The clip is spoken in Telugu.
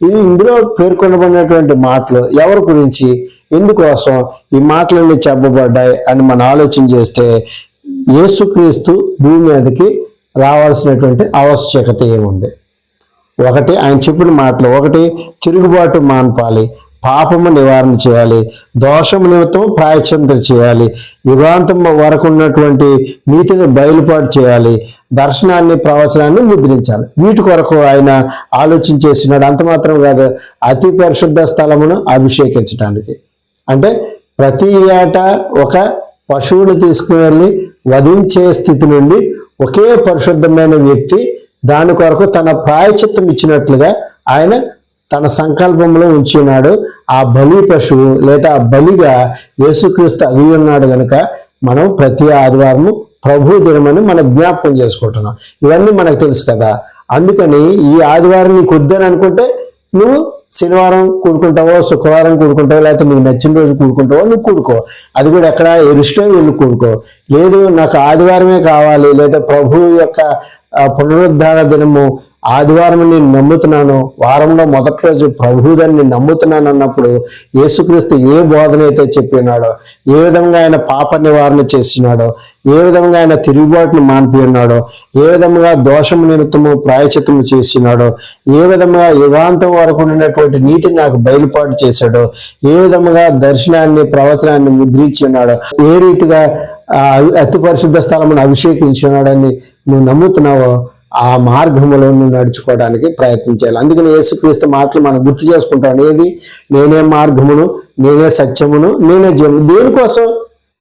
ఇది ఇందులో పేర్కొనబడినటువంటి మాటలు ఎవరి గురించి? ఎందుకోసం ఈ మాటలన్నీ చెప్పబడ్డాయి అని మనం ఆలోచన చేస్తే యేసుక్రీస్తు భూమి మీదకి రావాల్సినటువంటి ఆవశ్యకత ఏముంది? ఒకటి ఆయన చెప్పిన మాటలు ఒకటి తిరుగుబాటు మాన్పాలి పాపము నివారణ చేయాలి. దోషము నిమిత్తం ప్రాయశ్చిత్తం చేయాలి. యుగాంతం వరకు ఉన్నటువంటి నీతిని బయలుపాటు చేయాలి. దర్శనాన్ని ప్రవచనాన్ని ముద్రించాలి. వీటి కొరకు ఆయన ఆలోచన చేస్తున్నాడు. అంత మాత్రం కాదు. అతి పరిశుద్ధ స్థలమును అభిషేకించడానికి అంటే ప్రతి ఏటా ఒక పశువుని తీసుకుని వెళ్ళి వధించే స్థితి నుండి ఒకే పరిశుద్ధమైన వ్యక్తి దాని కొరకు తన ప్రాయచిత్తం ఇచ్చినట్లుగా ఆయన తన సంకల్పంలో ఉంచినాడు. ఆ బలి పశువు లేదా బలిగా యేసుక్రీస్తు అవి ఉన్నాడు గనుక మనం ప్రతి ఆదివారము ప్రభు దినమని మనం జ్ఞాపకం చేసుకుంటున్నాం. ఇవన్నీ మనకు తెలుసు కదా. అందుకని ఈ ఆదివారం నీకు వద్దని అనుకుంటే నువ్వు శనివారం కూడుకుంటావో శుక్రవారం కూడుకుంటావో లేకపోతే నీకు నచ్చిన రోజు కూడుకుంటావో నువ్వు కూడుకో. అది కూడా ఎక్కడ ఎరుస్టే వెళ్ళి కూడుకో. లేదు నాకు ఆదివారమే కావాలి లేదా ప్రభు యొక్క పునరుద్ధార దినము ఆదివారం నేను నమ్ముతున్నాను వారంలో మొదటి రోజు ప్రభుదని నేను నమ్ముతున్నాను అన్నప్పుడు యేసుక్రీస్తు ఏ బోధన అయితే చెప్పినాడో ఏ విధంగా ఆయన పాప నివారణ చేసినాడో ఏ విధంగా ఆయన తిరుగుబాటును మాన్పి ఉన్నాడో ఏ విధంగా దోషం నిమిత్తము ప్రాయచిత్తము చేసినాడో ఏ విధంగా యుగాంతం వరకు ఉన్నటువంటి నీతిని నాకు బయలుపాటు చేశాడో ఏ విధంగా దర్శనాన్ని ప్రవచనాన్ని ముద్రించి ఉన్నాడో ఏ రీతిగా అతి పరిశుద్ధ స్థలమును అభిషేకించున్నాడని నువ్వు నమ్ముతున్నావో ఆ మార్గంలో నడుచుకోవడానికి ప్రయత్నించాలి అందుకని యేసుక్రీస్తు మాటలు మనం గుర్తు చేసుకుంటాం. ఏది? నేనే మార్గమును నేనే సత్యమును నేనే జీవము దేనికోసం?